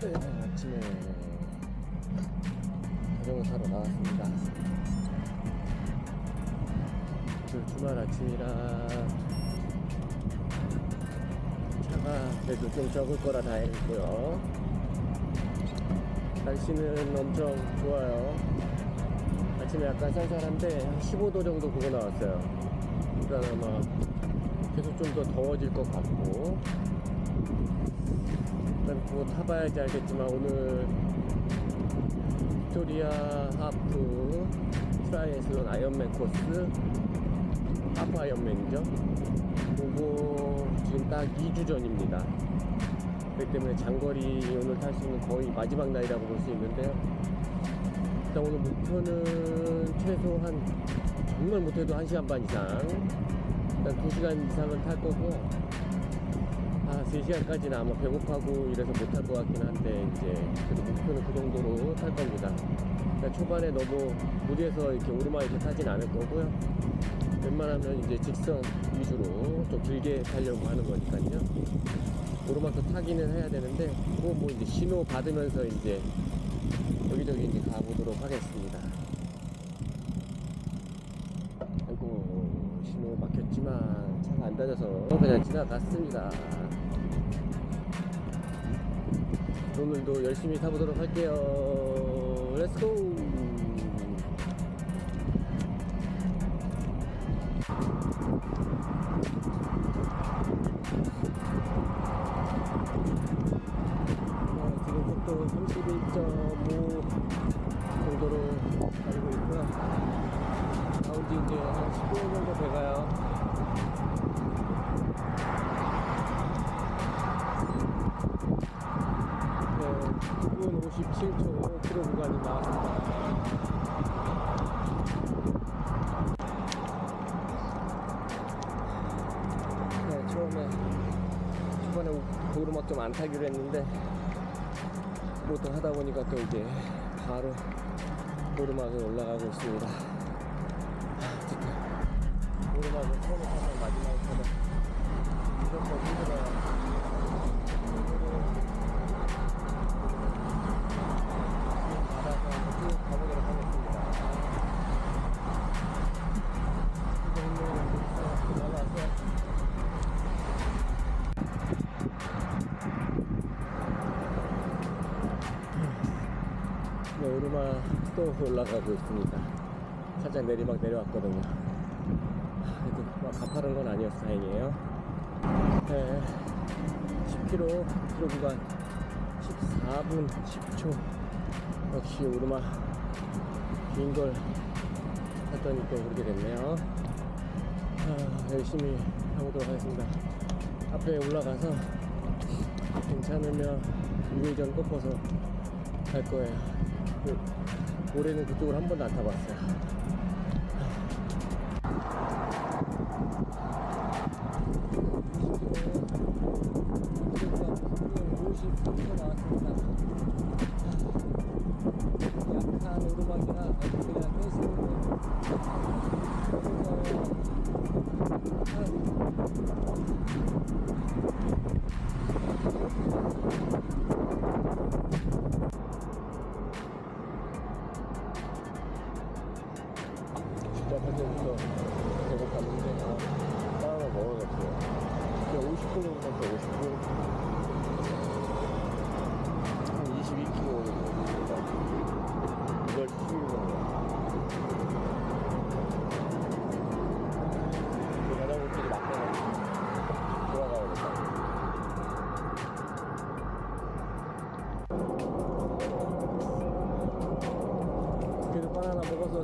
네, 아침에 자전거 타러 나왔습니다. 그 주말 아침이라 차가 그래도 좀 적을 거라 다행이고요. 날씨는 엄청 좋아요. 아침에 약간 쌀쌀한데 한 15도 정도 그거 나왔어요. 그러니까 아마 계속 좀 더 더워질 것 같고 일단 그거 타봐야지 알겠지만 오늘 빅토리아 하프 트라이애슬론 아이언맨 코스 하프 아이언맨이죠. 그거 지금 딱 2주 전입니다. 그렇기 때문에 장거리 오늘 탈 수 있는 거의 마지막 날이라고 볼 수 있는데요 일단 오늘 목표는 최소 한 정말 못해도 1시간 반 이상 일단 2시간 이상은 탈 거고 아, 3시간까지는 아마 배고파고 이래서 못할 것 같긴 한데, 이제, 그래도 목표는 그 정도로 탈 겁니다. 그러니까 초반에 너무 무리해서 이렇게 오르막 이렇게 타진 않을 거고요. 웬만하면 이제 직선 위주로 좀 길게 타려고 하는 거니까요. 오르막도 타기는 해야 되는데, 그거 뭐 이제 신호 받으면서 이제 여기저기 이제 가보도록 하겠습니다. 아이고, 신호 막혔지만 차가 안 다녀서 그냥 지나갔습니다. 오늘도 열심히 타보도록 할게요. 렛츠고! 어, 지금 속도 31.5 정도로 달리고 있고요. 나온 지 이제 한 15분 정도 돼가요. 초반에 오르막 좀안 타기로 했는데 뭐또 하다 보니까 또 이제 바로 오르막을 올라가고 있습니다. 오르막을 처음에 타면 마지막에 타면 무조건 힘들어요. 또 올라가고 있습니다. 살짝 내리막 내려왔거든요. 그래도 막 가파른 건 아니어서 다행이에요. 네, 10km, 10km 구간 14분 10초. 역시 오르막 긴걸 탔더니 또 그렇게 됐네요. 아, 열심히 가보도록 하겠습니다. 앞에 올라가서 괜찮으면 우회전 꺾어서 갈 거예요. 그, 올해는 그쪽을 한 번도 안 타봤어요. 약한 오르막이라 그냥 떼시는 시작할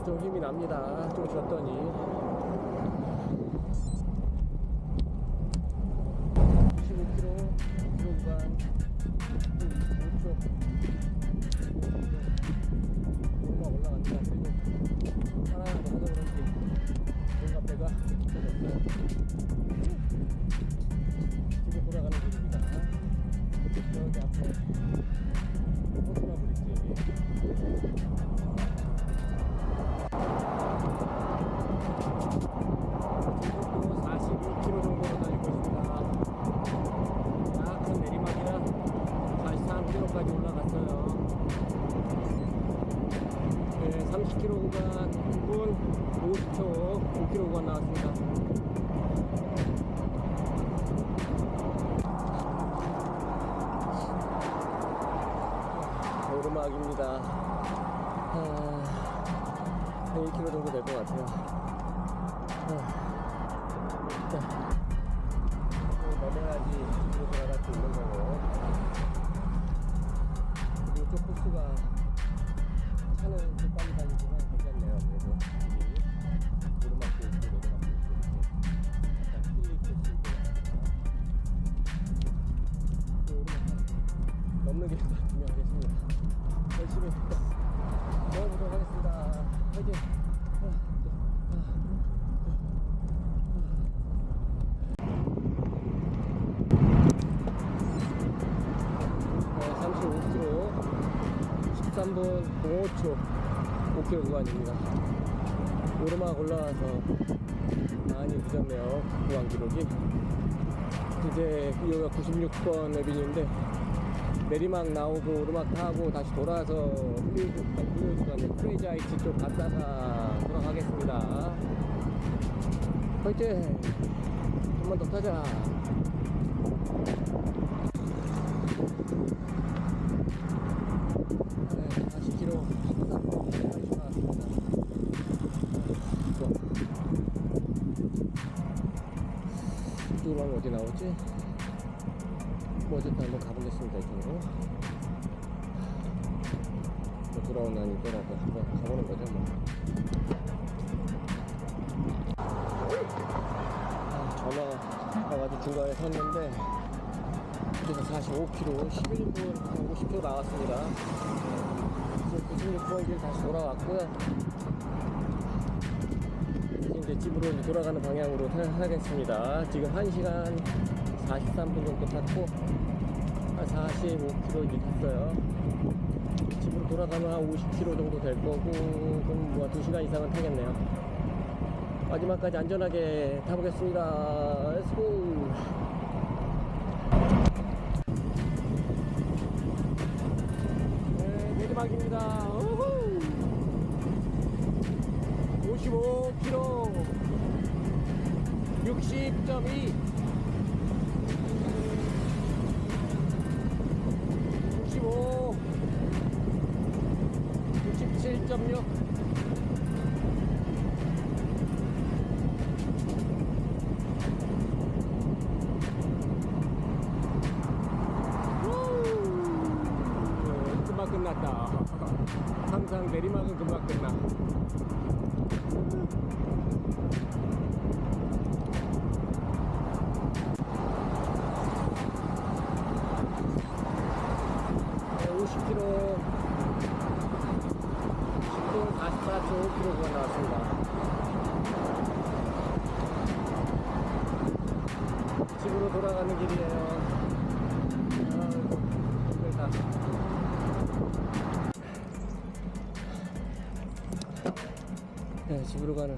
좀 힘이 납니다. 좀 쉬었더니. 막입니다. 아, 한 1km 정도 될 것 같아요. 아, 넘어야지 집으로 돌아갈 수 있는 거고. 그리고 이쪽 코스가 차는 좀 빨리 달리지만 괜찮네요. 그래도 오르막도 있고 내려막도 있고 이렇게 약간 힐리 코스인 것 같아요. 이 오르막 넘는 게. 열심히 넣어보도록 하겠습니다. 화이팅! 아, 아, 아. 35km 13분 05초 5km 구간입니다. 오르막 올라와서 많이 늦었네요. 구간 기록이. 이제 여기가 96번 에빈인데 내리막 나오고 오르막 타고 다시 돌아서 플리우드 아니 플리우드가 아니라 프레이즈 하이츠 쪽 갔다가 돌아가겠습니다. 화이팅! 좀만 더 타자. 네, 40km 13분 나왔습니다. 좋아. 이쪽으로 하면 어디 나오지? 뭐 어쨌든 한번 가보겠습니다 이쪽으로. 뭐 돌아오는 아니더라도 한번 가보는 거죠 뭐. 아, 전화가 와가지고 중간에 섰는데 그래서 45km 11분 50km 나왔습니다. 지금 96번 길 다시 돌아왔고요. 이제 집으로 돌아가는 방향으로 타- 타겠습니다. 지금 1시간 43분 정도 탔고 한 45km 이제 탔어요. 집으로 돌아가면 한 50km 정도 될 거고 그럼 뭐 2시간 이상은 타겠네요. 마지막까지 안전하게 타보겠습니다. 렛츠고! 네, 내리막입니다. 우후! 55km 60.2 집으로 가는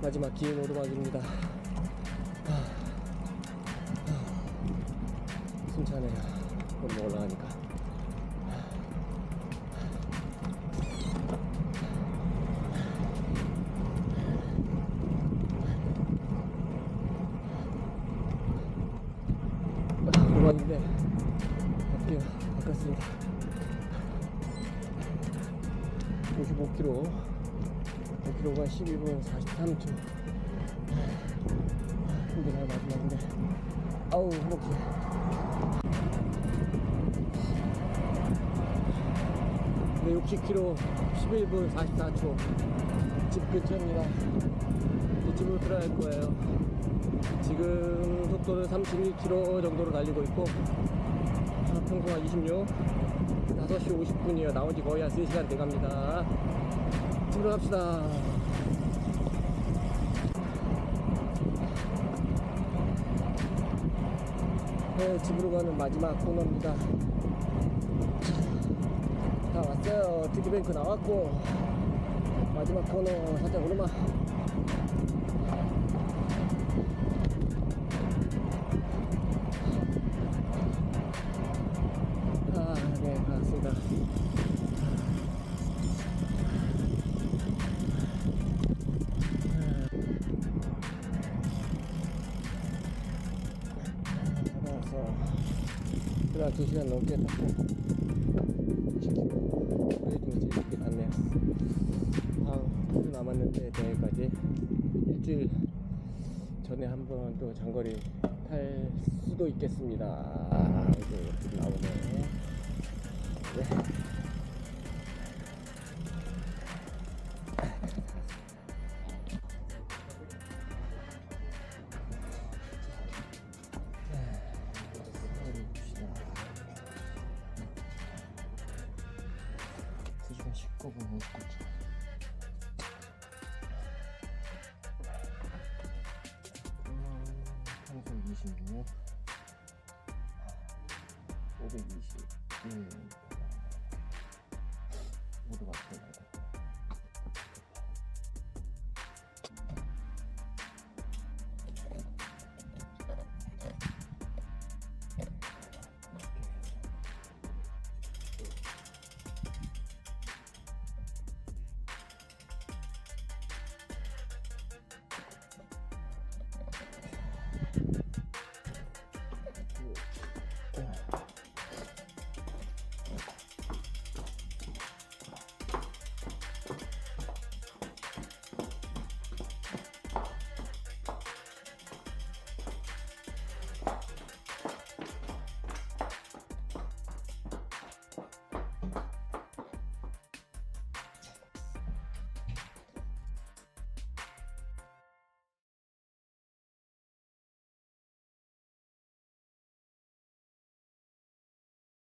마지막 긴 오르막입니다. 아, 아, 숨차네요. 오르막 올라가니까. 아, 오르막인데 앞뒤가 바꿨습니다. 55km 5km가 12분 43초. 힘들어요 마지막인데. 아우 행복해. 네 60km 11분 44초. 집 근처입니다. 이제 집으로 들어갈 거예요. 지금 속도는 31km 정도로 달리고 있고 아, 평소가 26 5시 50분이에요. 나온 지 거의 한 3시간 돼갑니다 집으로 갑시다. 네, 집으로 가는 마지막 코너입니다. 다 왔어요. 드디뱅크 나왔고 마지막 코너 살짝 오르막 그래 2시간 넘게 탔고 10km 그래도 이제 이렇게 갔네요. 아 하루 남았는데 내일까지 일주일 전에 한번 또 장거리 탈 수도 있겠습니다. 아, 이제 나오네 네. 会一些。嗯。